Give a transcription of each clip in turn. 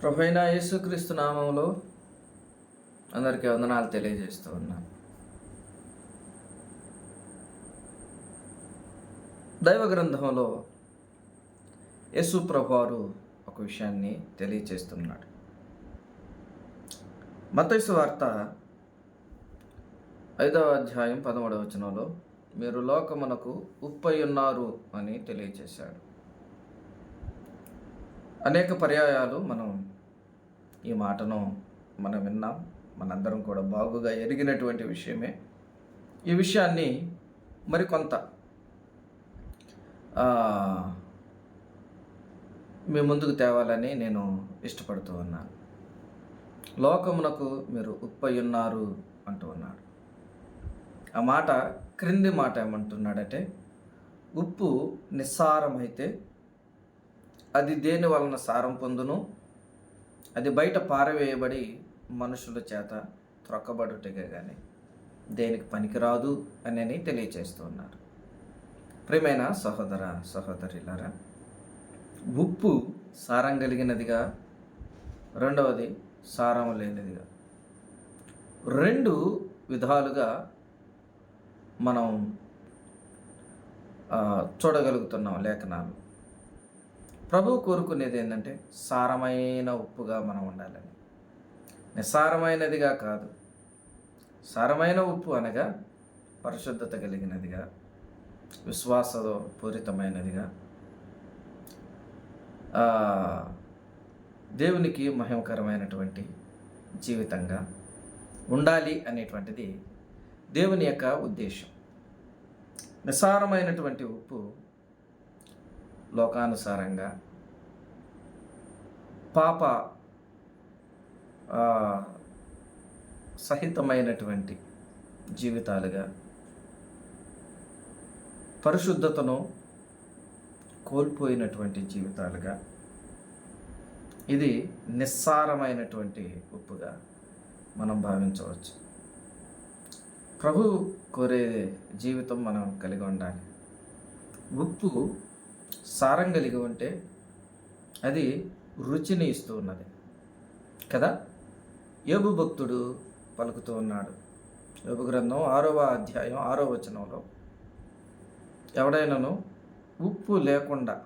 ప్రభైన యేసుక్రీస్తు నామంలో అందరికీ వందనాలు తెలియజేస్తూ ఉన్నాను దైవ గ్రంథంలో యేసు ప్రభువారు ఒక విషయాన్ని తెలియజేస్తున్నాడు మతైసు వార్త ఐదవ అధ్యాయం పదమూడవ వచనంలో మీరు లోకమునకు ఉప్పై ఉన్నారు అని తెలియజేశాడు అనేక పర్యాయాలు మనం ఈ మాటను మనం విన్నాం. మనందరం కూడా బాగుగా ఎరిగినటువంటి విషయమే. ఈ విషయాన్ని మరికొంత మీ ముందుకు తేవాలని నేను ఇష్టపడుతూ ఉన్నాను. లోకమునకు మీరు ఉప్పై ఉన్నారు అంటూ ఉన్నాడు. ఆ మాట క్రింది మాట ఏమంటున్నాడంటే ఉప్పు నిస్సారమైతే అది దేని వలన సారం పొందును? అది బయట పారవేయబడి మనుషుల చేత త్రొక్కబడుటగా కానీ దేనికి పనికిరాదు అని తెలియచేస్తున్నారు ప్రియమైన సహోదర సహోదరులారా ఉప్పు సారం కలిగినదిగా రెండవది సారం లేనిదిగా. రెండు విధాలుగా మనం చూడగలుగుతున్నాం లేఖనాలు. ప్రభువు కోరుకునేది ఏంటంటే సారమైన ఉప్పుగా మనం ఉండాలని. నిస్సారమైనదిగా కాదు. సారమైన ఉప్పు అనగా పరిశుద్ధత కలిగినదిగా విశ్వాస పూరితమైనదిగా దేవునికి మహిమకరమైనటువంటి జీవితంగా ఉండాలి అనేటువంటిది దేవుని యొక్క ఉద్దేశం. నిస్సారమైనటువంటి ఉప్పు లోకానుసారంగా. పాప సహితమైనటువంటి జీవితాలుగా పరిశుద్ధతను కోల్పోయినటువంటి జీవితాలుగా ఇది నిస్సారమైనటువంటి ఉప్పుగా మనం భావించవచ్చు. ప్రభు కోరే జీవితం మనం కలిగి ఉండాలి. ఉప్పు సారం కలిగి ఉంటే అది రుచిని ఇస్తూ ఉన్నది. కదా? యోగు భక్తుడు పలుకుతూ ఉన్నాడు. యోగు గ్రంథం ఆరవ అధ్యాయం ఆరో వచనంలో. ఎవడైనాను? ఉప్పు లేకుండా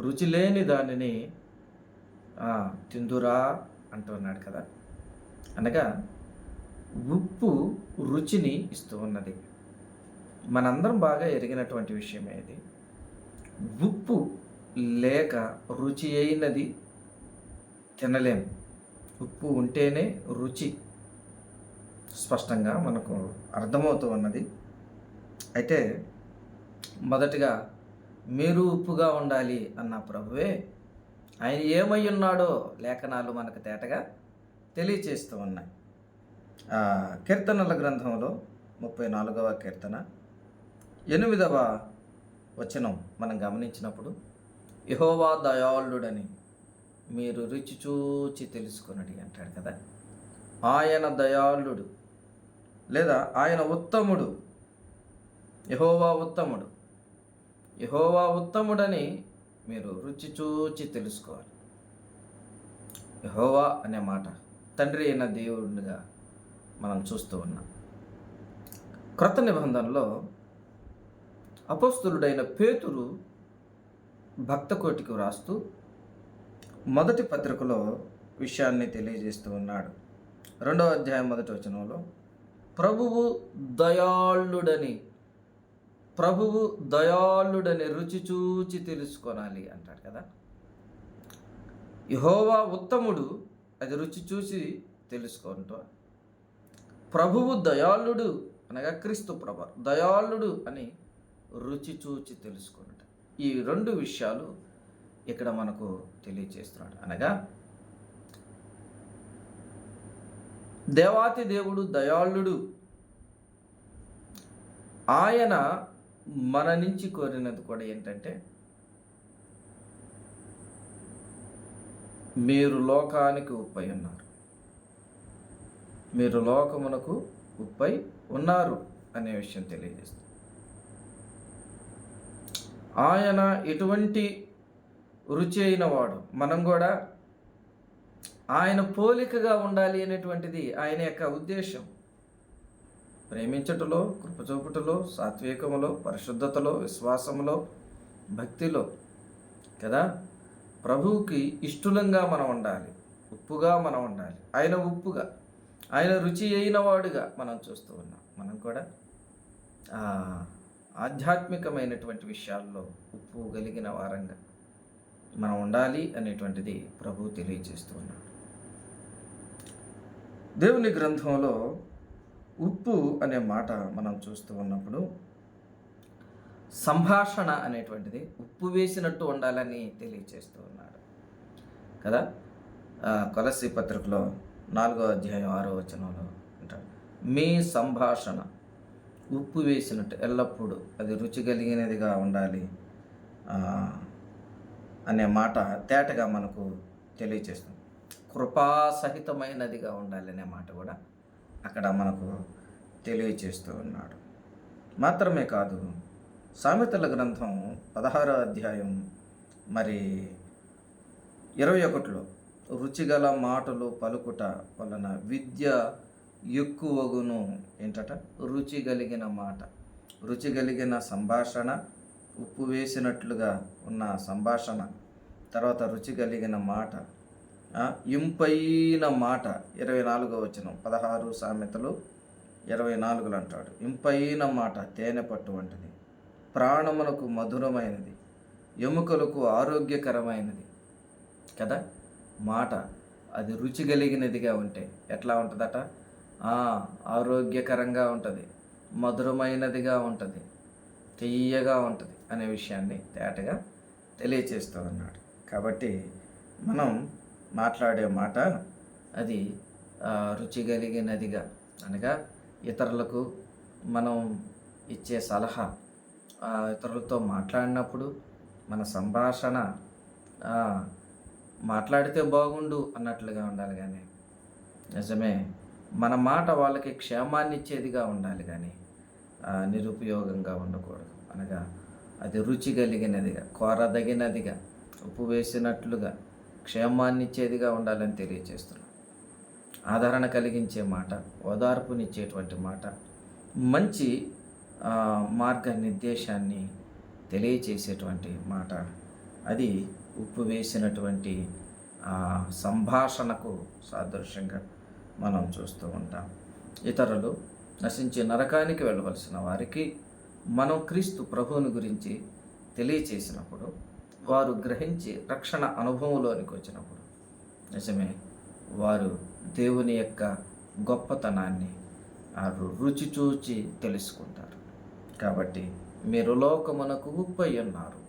రుచి లేని దానిని తిందురా అంటున్నాడు కదా? అనగా ఉప్పు రుచిని ఇస్తూ ఉన్నది. మనందరం బాగా ఎరిగినటువంటి విషయమే ఇది. ఉప్పు లేక రుచి అయినది తినలేము ఉప్పు ఉంటేనే రుచి. స్పష్టంగా మనకు అర్థమవుతూ ఉన్నది అయితే మొదటిగా మీరు ఉప్పుగా ఉండాలి అన్న ప్రభువే ఆయన ఏమై ఉన్నాడో లేఖనాలు మనకు తేటగా తెలియచేస్తూ ఉన్నాయి. ఆ, కీర్తనల గ్రంథంలో ముప్పై నాలుగవ కీర్తన ఎనిమిదవ వచనం మనం గమనించినప్పుడు యహోవా దయాళుడని మీరు రుచి చూచి తెలుసుకొనడి అంటాడు కదా. ఆయన దయాళుడు లేదా ఆయన ఉత్తముడు. యహోవా ఉత్తముడు. యహోవా ఉత్తముడని మీరు రుచి చూచి తెలుసుకోవాలి. యహోవా అనే మాట తండ్రి అయిన దేవుడిగా మనం చూస్తూ ఉన్నాం. క్రొత్త నిబంధనలో అపస్తులుడైన పేతురు భక్త కోటికి వ్రాస్తూ మొదటి పత్రికలో విషయాన్ని తెలియజేస్తూ ఉన్నాడు. రెండవ అధ్యాయం మొదటి వచనంలో ప్రభువు దయాళుడని ప్రభువు దయాళుడని రుచి చూచి తెలుసుకోనాలి అంటాడు కదా. యహోవా ఉత్తముడు అది రుచి చూసి తెలుసుకుంటూ ప్రభువు దయాళుడు అనగా క్రీస్తు ప్రభ దయాళుడు అని రుచి చూచి తెలుసుకున్నట ఈ రెండు విషయాలు ఇక్కడ మనకు తెలియచేస్తున్నాడు. అనగా దేవాతి దేవుడు దయాళుడు. ఆయన మన నుంచి కోరినది కూడా ఏంటంటే మీరు లోకానికి ఉప్పై ఉన్నారు. మీరు లోకమునకు ఉప్పై ఉన్నారు అనే విషయం తెలియజేస్తుంది. ఆయన ఎటువంటి రుచి అయిన వాడు. మనం కూడా ఆయన పోలికగా ఉండాలి అనేటువంటిది ఆయన యొక్క ఉద్దేశం. ప్రేమించటలో కృపచూపుటలో సాత్వికములో పరిశుద్ధతలో విశ్వాసములో భక్తిలో కదా? ప్రభువుకి ఇష్టలంగా మనం ఉండాలి. ఉప్పుగా మనం ఉండాలి. ఆయన ఉప్పుగా ఆయన రుచి అయిన వాడుగా మనం చూస్తూ ఉన్నాం. మనం కూడా ఆ, ఆధ్యాత్మికమైనటువంటి విషయాల్లో ఉప్పు కలిగిన వారంగా మనం ఉండాలి అనేటువంటిది ప్రభువు తెలియజేస్తూ ఉన్నాడు. దేవుని గ్రంథంలో ఉప్పు అనే మాట మనం చూస్తూ ఉన్నప్పుడు సంభాషణ అనేటువంటిది ఉప్పు వేసినట్టు ఉండాలని తెలియజేస్తూ ఉన్నాడు. కదా? కొలసి పత్రికలో నాలుగో అధ్యాయం ఆరో వచనంలో అంటాడు మీ సంభాషణ ఉప్పు వేసినట్టు ఎల్లప్పుడూ అది రుచి కలిగినదిగా ఉండాలి అనే మాట తేటగా మనకు తెలియచేస్తుంది. కృపాసహితమైనదిగా ఉండాలి అనే మాట కూడా అక్కడ మనకు తెలియచేస్తూ ఉన్నాడు. మాత్రమే కాదు సామెతల గ్రంథం పదహారో అధ్యాయం మరి ఇరవై ఒకటిలో రుచిగల మాటలు పలుకుట వలన విద్య ఎక్కువగును ఏంటట? రుచి కలిగిన మాట. రుచి కలిగిన సంభాషణ ఉప్పు వేసినట్లుగా ఉన్న సంభాషణ తర్వాత రుచి కలిగిన మాట ఇంపైన మాట. ఇరవై నాలుగో వచనం. పదహారు సామెతలు ఇరవై నాలుగులు అంటాడు. ఇంపైన మాట తేనె పట్టు వంటిది. ప్రాణములకు మధురమైనది. ఎముకలకు ఆరోగ్యకరమైనది. కదా? మాట. అది రుచి కలిగినదిగా ఉంటే ఎట్లా ఉంటుందట? ఆరోగ్యకరంగా ఉంటుంది. మధురమైనదిగా ఉంటుంది. తీయగా ఉంటుంది అనే విషయాన్ని తేటగా తెలియచేస్తూ అన్నాడు కాబట్టి మనం మాట్లాడే మాట అది రుచి కలిగినదిగా అనగా ఇతరులకు మనం ఇచ్చే సలహా ఇతరులతో మాట్లాడినప్పుడు మన సంభాషణ మాట్లాడితే బాగుండు అన్నట్లుగా ఉండాలి కానీ. నిజమే మన మాట వాళ్ళకి క్షేమాన్ని ఇచ్చేదిగా ఉండాలి కానీ నిరుపయోగంగా ఉండకూడదు. అనగా అది రుచి కలిగినదిగా కోరదగినదిగా ఉప్పు వేసినట్లుగా క్షేమాన్ని ఇచ్చేదిగా ఉండాలని తెలియజేస్తున్నాం ఆదరణ కలిగించే మాట ఓదార్పునిచ్చేటువంటి మాట మంచి మార్గ నిర్దేశాన్ని తెలియచేసేటువంటి మాట అది ఉప్పు వేసినటువంటి సంభాషణకు సాదృశ్యంగా మనం చూస్తూ ఉంటాం. ఇతరులు నశించే నరకానికి వెళ్ళవలసిన వారికి మనం క్రీస్తు ప్రభువుని గురించి తెలియచేసినప్పుడు వారు గ్రహించి రక్షణ అనుభవంలోనికి వచ్చినప్పుడు నిజమే వారు దేవుని యొక్క గొప్పతనాన్ని రుచి చూచి తెలుసుకుంటారు. కాబట్టి మీరు లోకమునకు ఉప్పై ఉన్నారు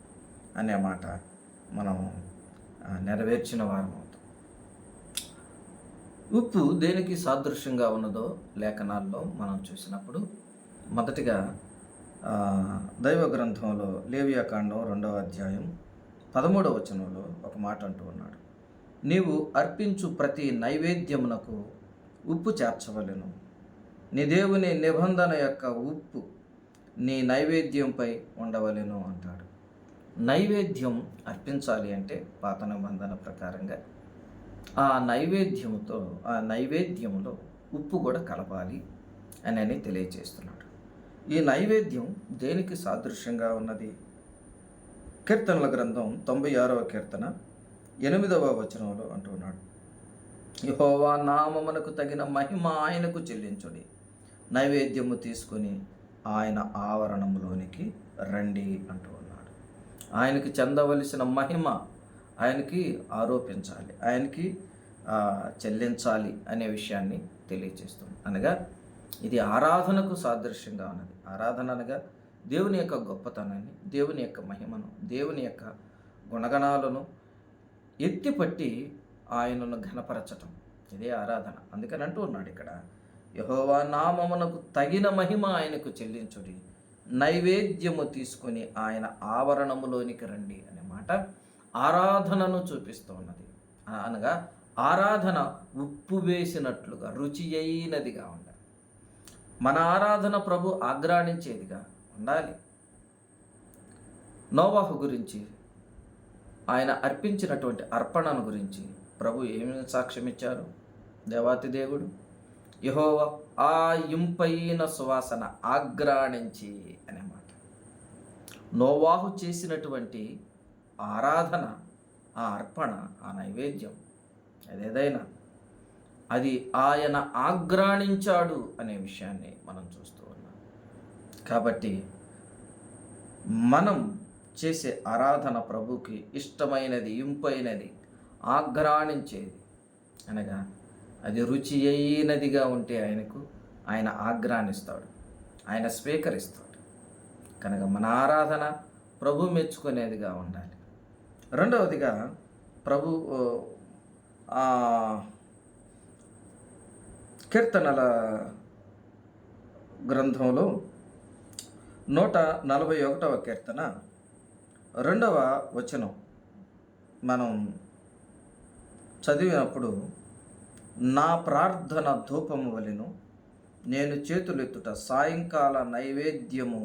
అనే మాట మనం నెరవేర్చిన వారము ఉప్పు దేనికి సాదృశ్యంగా ఉన్నదో లేఖనాల్లో మనం చూసినప్పుడు మొదటిగా దైవ గ్రంథంలో లేవియాకాండం రెండవ అధ్యాయం పదమూడవ వచనంలో ఒక మాట అంటూ ఉన్నాడు. నీవు అర్పించు ప్రతి నైవేద్యమునకు ఉప్పు చేర్చవలెను. నీ దేవుని నిబంధన యొక్క ఉప్పు నీ నైవేద్యంపై ఉండవలెను అంటాడు. నైవేద్యం అర్పించాలి అంటే పాత నిబంధన ప్రకారంగా ఆ నైవేద్యంతో ఆ నైవేద్యంలో ఉప్పు కూడా కలపాలి అని అని తెలియచేస్తున్నాడు. ఈ నైవేద్యం దేనికి సాదృశ్యంగా ఉన్నది? కీర్తనల గ్రంథం తొంభై ఆరవ కీర్తన ఎనిమిదవ వచనంలో అంటున్నాడు యహోవా నామమునకు తగిన మహిమ ఆయనకు చెల్లించుడి. నైవేద్యము తీసుకొని ఆయన ఆవరణంలోనికి రండి అంటూ ఉన్నాడు. ఆయనకి చెందవలసిన మహిమ ఆయనకి ఆరోపించాలి ఆయనకి చెల్లించాలి అనే విషయాన్ని తెలియజేస్తుంది అనగా ఇది ఆరాధనకు సాదృశ్యంగా ఉన్నది. ఆరాధన అనగా దేవుని యొక్క గొప్పతనాన్ని దేవుని యొక్క మహిమను దేవుని యొక్క గుణగణాలను ఎత్తిపట్టి ఆయనను ఘనపరచటం. ఇదే ఆరాధన. అందుకని అంటూ ఉన్నాడు ఇక్కడ యహోవా నామమునకు తగిన మహిమ ఆయనకు చెల్లించుడి నైవేద్యము తీసుకొని ఆయన ఆవరణములోనికి రండి అనే మాట ఆరాధనను చూపిస్తూ ఉన్నది అనగా ఆరాధన ఉప్పు వేసినట్లుగా రుచి అయినదిగా ఉండాలి. మన ఆరాధన ప్రభు ఆగ్రాణించేదిగా ఉండాలి. నోవాహు గురించి ఆయన అర్పించినటువంటి అర్పణను గురించి ప్రభు ఏమి సాక్ష్యం ఇచ్చారు? దేవాతి దేవుడు యహోవ ఆ ఇంపైన సువాసన ఆగ్రాణించి అనే మాట. నోవాహు చేసినటువంటి ఆరాధన ఆ అర్పణ ఆ నైవేద్యం అదేదైనా అది ఆయన ఆగ్రాణించాడు అనే విషయాన్ని మనం చూస్తూ ఉన్నాం. కాబట్టి మనం చేసే ఆరాధన ప్రభుకి ఇష్టమైనది ఇంపైనది ఆగ్రాణించేది. అనగా అది రుచి అయినదిగా ఉంటే ఆయనకు ఆయన ఆగ్రాణిస్తాడు ఆయన స్వీకరిస్తాడు. కనుక మన ఆరాధన ప్రభు మెచ్చుకునేదిగా ఉండాలి. రెండవదిగా ప్రభు కీర్తనల గ్రంథంలో నూట నలభై ఒకటవ కీర్తన రెండవ వచనం మనం చదివినప్పుడు నా ప్రార్థన ధూపము వలెను నేను చేతులెత్తుట సాయంకాల నైవేద్యము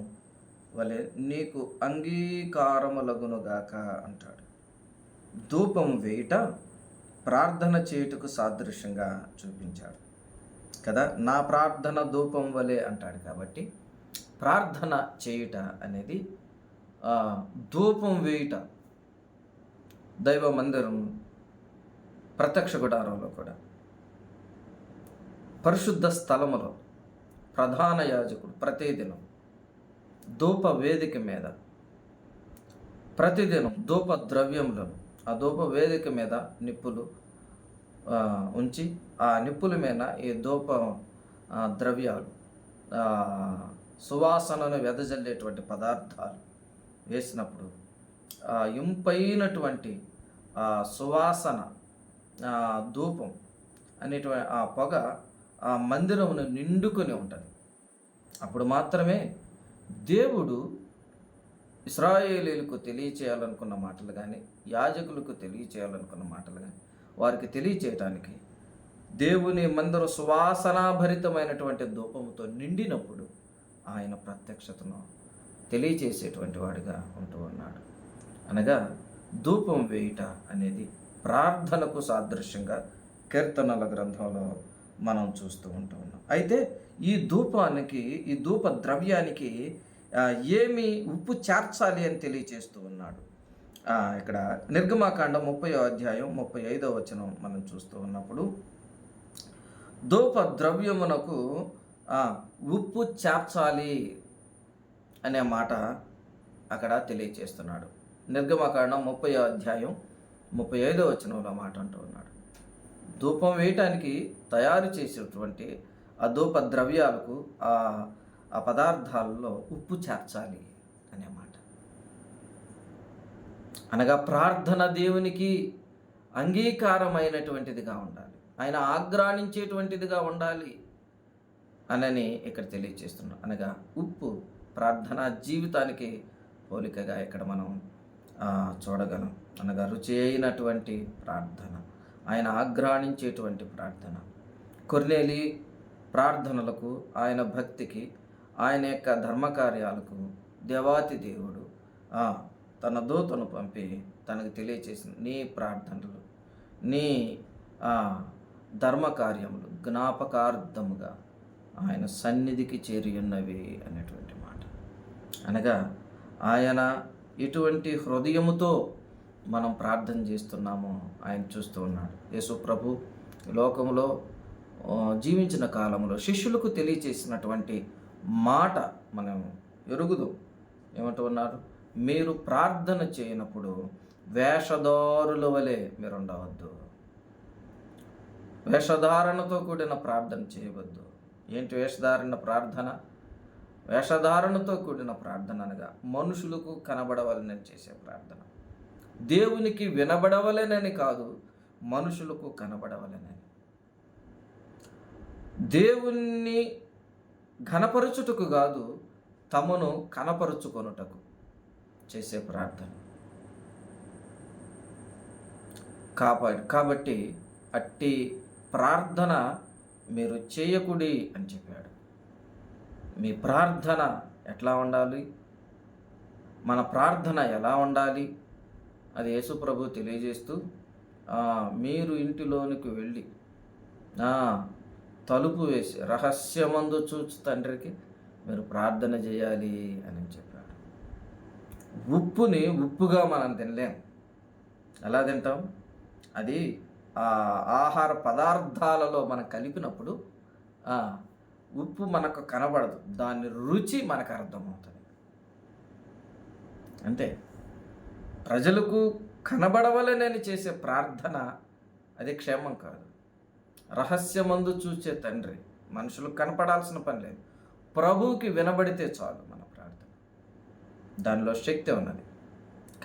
వలె నీకు అంగీకారములగునుగాక అంటాడు. ధూపం వేయుట ప్రార్థన చేయుటకు సాదృశ్యంగా చూపించాడు. కదా? నా ప్రార్థన ధూపం వలె అంటాడు కాబట్టి ప్రార్థన చేయుట అనేది ధూపం వేయుట దైవ మందిరం ప్రత్యక్ష గుడారంలో కూడా. పరిశుద్ధ స్థలములో ప్రధాన యాజకుడు ప్రతిదినం ధూప వేదిక మీద ప్రతిదినం ధూప ద్రవ్యములను ఆ ధూప వేదిక మీద నిప్పులు ఉంచి ఆ నిప్పుల మీద ఈ ధూప ద్రవ్యాలు సువాసనను వెదజల్లేటువంటి పదార్థాలు వేసినప్పుడు ఇంపైనటువంటి సువాసన ధూపం అనేటువంటి ఆ పొగ ఆ మందిరమును నిండుకొని ఉంటుంది. అప్పుడు మాత్రమే దేవుడు ఇస్రాయేలీలకు తెలియచేయాలనుకున్న మాటలు కానీ యాజకులకు తెలియచేయాలనుకున్న మాటలు కానీ వారికి తెలియచేయటానికి దేవుని మందరు సువాసనాభరితమైనటువంటి ధూపముతో నిండినప్పుడు ఆయన ప్రత్యక్షతను తెలియచేసేటువంటి వాడిగా ఉంటూ ఉన్నాడు. అనగా ధూపం వేయుట అనేది ప్రార్థనకు సాదృశ్యంగా కీర్తనల గ్రంథంలో మనం చూస్తూ ఉంటూ ఉన్నాం. అయితే ఈ ధూపానికి ఈ ధూప ద్రవ్యానికి ఏమి ఉప్పు చేర్చాలి అని తెలియచేస్తూ ఉన్నాడు. ఇక్కడ నిర్గమాకాండం ముప్పై అధ్యాయం ముప్పై ఐదో వచనం మనం చూస్తూ ఉన్నప్పుడు ధూప ద్రవ్యమునకు ఉప్పు చేర్చాలి అనే మాట అక్కడ తెలియచేస్తున్నాడు. నిర్గమకాండం ముప్పై అధ్యాయం ముప్పై ఐదో వచనంలో మాట అంటూ ఉన్నాడు. ధూపం వేయటానికి తయారు చేసేటువంటి ఆ ధూప ద్రవ్యాలకు ఆ ఆ పదార్థాలలో ఉప్పు చేర్చాలి అనే మాట. అనగా ప్రార్థన దేవునికి అంగీకారమైనటువంటిదిగా ఉండాలి. ఆయన ఆగ్రాణించేటువంటిదిగా ఉండాలి అనని ఇక్కడ తెలియచేస్తున్నాం అనగా ఉప్పు ప్రార్థన జీవితానికి పోలికగా ఇక్కడ మనం చూడగలం. అనగా రుచి అయినటువంటి ప్రార్థన ఆయన ఆగ్రాణించేటువంటి ప్రార్థన. కొర్నేలి ప్రార్థనలకు ఆయన భక్తికి ఆయన యొక్క ధర్మకార్యాలకు దేవాతి దేవుడు తన దూతను పంపి తనకు తెలియచేసిన నీ ప్రార్థనలు నీ ధర్మకార్యములు జ్ఞాపకార్థముగా ఆయన సన్నిధికి చేరి ఉన్నవి అనేటువంటి మాట. అనగా ఆయన ఎటువంటి హృదయముతో మనం ప్రార్థన చేస్తున్నామో ఆయన చూస్తూ ఉన్నాడు. యేసు ప్రభు లోకంలో జీవించిన కాలంలో శిష్యులకు తెలియచేసినటువంటి మాట మనం ఎరుగుదు. ఏమంటున్నారు? మీరు ప్రార్థన చేయనప్పుడు వేషధారుల వలె మీరు ఉండవద్దు వేషధారణతో కూడిన ప్రార్థన చేయవద్దు. ఏంటి వేషధారణ ప్రార్థన? వేషధారణతో కూడిన ప్రార్థన అనగా మనుషులకు కనబడవలనని చేసే ప్రార్థన. దేవునికి వినబడవలెనని కాదు మనుషులకు కనబడవలెనని. దేవుణ్ణి ఘనపరచుటకు కాదు తమను కనపరుచుకొనుటకు చేసే ప్రార్థన. కాపాడు కాబట్టి అట్టి ప్రార్థన మీరు చేయకుడి అని చెప్పాడు. మీ ప్రార్థన ఎట్లా ఉండాలి? మన ప్రార్థన ఎలా ఉండాలి? అది యేసుప్రభు తెలియజేస్తూ మీరు ఇంటిలోనికి వెళ్ళి తలుపు వేసి రహస్యమందు చూచి తండ్రికి మీరు ప్రార్థన చేయాలి అని చెప్పాడు. ఉప్పుని ఉప్పుగా మనం తినలేం. ఎలా తింటాం? అది ఆ ఆహార పదార్థాలలో మనం కలిపినప్పుడు ఉప్పు మనకు కనబడదు. దాని రుచి మనకు అర్థమవుతుంది. అంటే ప్రజలకు కనబడవలనని చేసే ప్రార్థన అది క్షేమం కాదు. రహస్యమందు చూచే తండ్రి. మనుషులకు కనపడాల్సిన పని లేదు. ప్రభువుకి వినబడితే చాలు మన ప్రార్థన. దానిలో శక్తి ఉన్నది.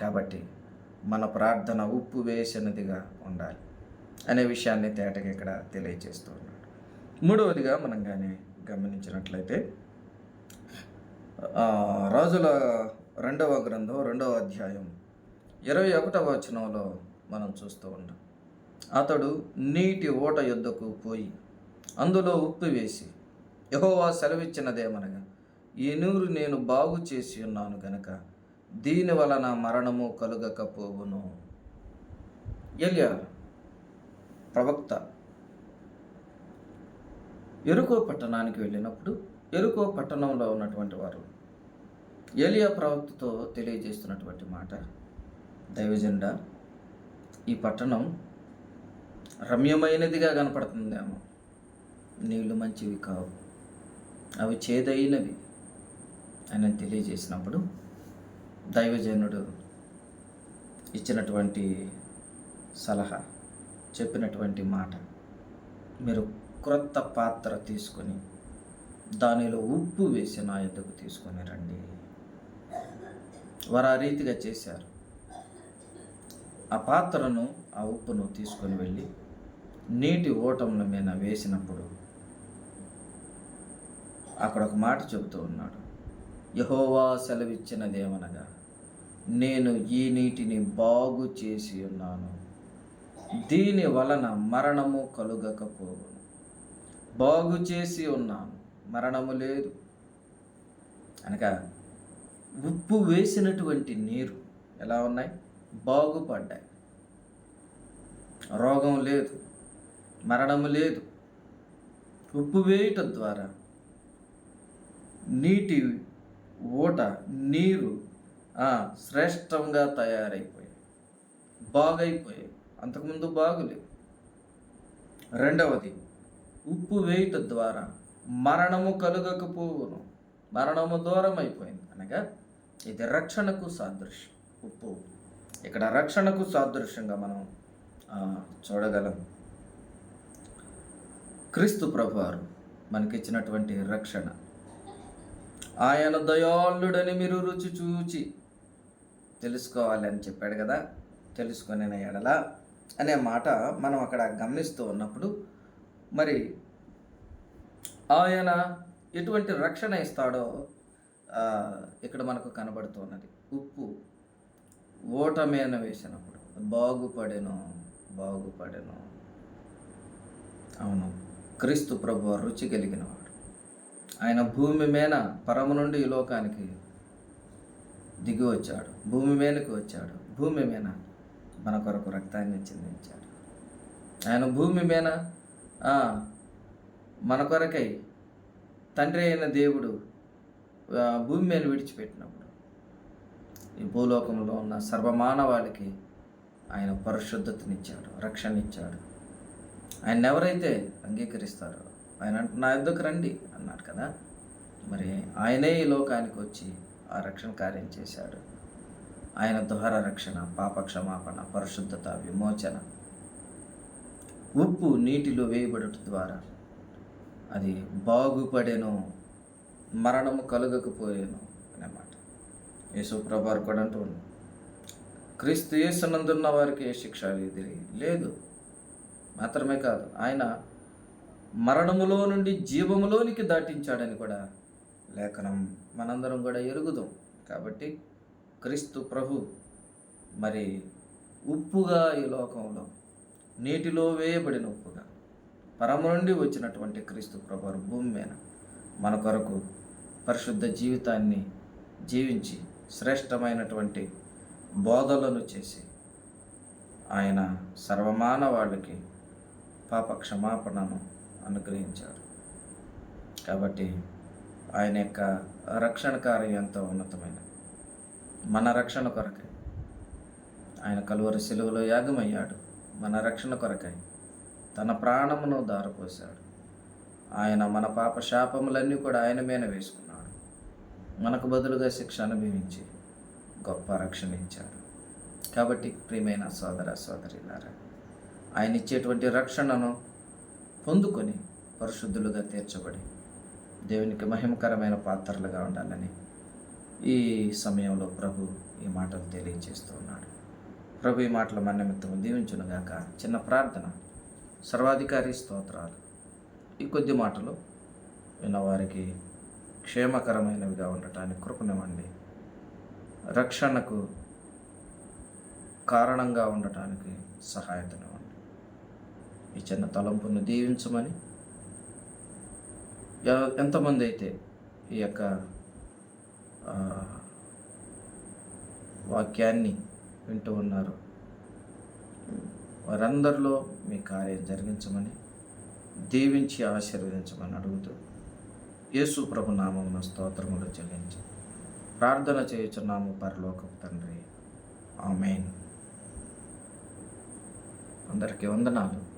కాబట్టి మన ప్రార్థన ఉప్పు వేసినదిగా ఉండాలి అనే విషయాన్ని తేటగా ఇక్కడ తెలియజేస్తూ ఉన్నాడు. మూడవదిగా మనం కానీ గమనించినట్లయితే రాజుల రెండవ గ్రంథం రెండవ అధ్యాయం ఇరవై ఒకటవ వచనంలో మనం చూస్తూ ఉంటాం అతడు నీటి ఓట యొద్దకు పోయి అందులో ఉప్పు వేసి యహోవా సెలవిచ్చినదేమనగా ఈ నూరు నేను బాగు చేసి ఉన్నాను గనక దీని వలన మరణము కలుగకపోవును. ఎలియా ప్రవక్త. ఎరుకో పట్టణానికి వెళ్ళినప్పుడు ఎరుకో పట్టణంలో ఉన్నటువంటి వారు ఏలియా ప్రవక్తతో తెలియజేస్తున్నటువంటి మాట దైవజెండా ఈ పట్టణం రమ్యమైనదిగా కనపడుతుందేమో. నీళ్ళు మంచివి కావు. అవి చేదైనవి అని తెలియజేసినప్పుడు దైవజనుడు ఇచ్చినటువంటి సలహా చెప్పినటువంటి మాట మీరు క్రొత్త పాత్ర తీసుకొని దానిలో ఉప్పు వేసి నా ఎద్దకు తీసుకొని రండి. వారు ఆ రీతిగా చేశారు. ఆ పాత్రను ఆ ఉప్పును తీసుకొని వెళ్ళి నీటి ఓటముల మీద వేసినప్పుడు అక్కడ ఒక మాట చెబుతూ ఉన్నాడు. యహోవా సెలవిచ్చినదేమనగా నేను ఈ నీటిని బాగు చేసి ఉన్నాను. దీని వలన మరణము కలుగకపోవును. బాగు చేసి ఉన్నాను మరణము లేదు. అనగా ఉప్పు వేసినటువంటి నీరు ఎలా ఉన్నాయి? బాగుపడ్డాయి. రోగం లేదు. మరణము లేదు. ఉప్పు వేయుట ద్వారా నీటి ఊట నీరు శ్రేష్టంగా తయారైపోయాయి. బాగైపోయాయి. అంతకుముందు బాగులేవు. రెండవది ఉప్పు వేయుట ద్వారా మరణము కలుగకపోవును. మరణము దూరం అయిపోయింది అనగా ఇది రక్షణకు సాదృశ్యం. ఉప్పు. ఇక్కడ రక్షణకు సాదృశ్యంగా మనం చూడగలం. క్రీస్తు ప్రభువారు మనకిచ్చినటువంటి రక్షణ. ఆయన దయాళుడని మీరు రుచి చూచి తెలుసుకోవాలి అని చెప్పాడు కదా తెలుసుకునే ఎడల అనే మాట మనం అక్కడ గమనిస్తూ ఉన్నప్పుడు మరి ఆయన ఎటువంటి రక్షణ ఇస్తాడో ఇక్కడ మనకు కనబడుతున్నది. ఉప్పు ఓటమేన వేసినప్పుడు బాగుపడెను బాగుపడెను. అవును. క్రీస్తు ప్రభు రుచి కలిగినవాడు ఆయన భూమి మీద పరము నుండి ఈ లోకానికి దిగి వచ్చాడు. భూమి మీదకి వచ్చాడు. భూమి మీద మన కొరకు రక్తాన్ని చెందించాడు. ఆయన భూమి మీద మన కొరకై తండ్రి అయిన దేవుడు భూమి మీద విడిచిపెట్టినప్పుడు ఈ భూలోకంలో ఉన్న సర్వమానవాళికి ఆయన పరిశుద్ధతనిచ్చాడు రక్షణ ఇచ్చాడు ఆయన ఎవరైతే అంగీకరిస్తారో ఆయన అంట నా యుద్ధకు రండి అన్నాడు కదా. మరి ఆయనే ఈ లోకానికి వచ్చి ఆ రక్షణ కార్యం చేశాడు. ఆయన ద్వారా రక్షణ పాప క్షమాపణ పరిశుద్ధత విమోచన ఉప్పు నీటిలో వేయబడుట ద్వారా. అది బాగుపడేను మరణము కలుగకపోయేను అన్నమాట. యేసుప్రభారు కూడా అంటూ క్రీస్తు యేసునందున్న వారికి ఏ శిక్ష విధి లేదు. మాత్రమే కాదు ఆయన మరణములో నుండి జీవములోనికి దాటించాడని కూడా లేఖనం మనందరం కూడా ఎరుగుదాం. కాబట్టి క్రీస్తు ప్రభు మరి ఉప్పుగా ఈ లోకంలో నీటిలో వేయబడిన ఉప్పుగా పరము నుండి వచ్చినటువంటి క్రీస్తు ప్రభు భూమి మీద మన కొరకు పరిశుద్ధ జీవితాన్ని జీవించి శ్రేష్టమైనటువంటి బోధలను చేసి ఆయన సర్వమానవాళ్ళకి పాప క్షమాపణను అనుగ్రహించాడు. కాబట్టి ఆయన యొక్క రక్షణ కార్యం ఎంతో ఉన్నతమైనది. మన రక్షణ కొరకై. ఆయన కలువరి సెలువులో యాగమయ్యాడు. మన రక్షణ కొరకై. తన ప్రాణమును దారపోశాడు. ఆయన మన పాప శాపములన్నీ కూడా ఆయన మీద వేసుకున్నాడు. మనకు బదులుగా శిక్ష అనుభవించి గొప్ప రక్షణ ఇచ్చాడు. కాబట్టి ప్రియమైన సోదర సోదరిలారా ఆయన ఇచ్చేటువంటి రక్షణను పొందుకొని పరిశుద్ధులుగా తీర్చబడి దేవునికి మహిమకరమైన పాత్రలుగా ఉండాలని ఈ సమయంలో ప్రభు ఈ మాటలు తెలియజేస్తూ ఉన్నాడు. ప్రభు ఈ మాటలు మన నిమిత్తం దీవించునుగాక చిన్న ప్రార్థన సర్వాధికారి స్తోత్రాలు. ఈ కొద్ది మాటలు విన్నవారికి క్షేమకరమైనవిగా ఉండటానికి కృపనివ్వండి. రక్షణకు కారణంగా ఉండటానికి సహాయతనివ్వండి. ఈ చిన్న తలంపును దీవించమని. ఎంతమంది అయితే ఈ యొక్క వాక్యాన్ని వింటూ ఉన్నారు వారందరిలో మీ కార్యం జరిగించమని దీవించి ఆశీర్వదించమని అడుగుతూ యేసు ప్రభు నామమున స్తోత్రములు చెల్లించి. ప్రార్థన చేయుచున్నాము పరలోకపు తండ్రి. ఆమెన్. అందరికీ వందనాలు.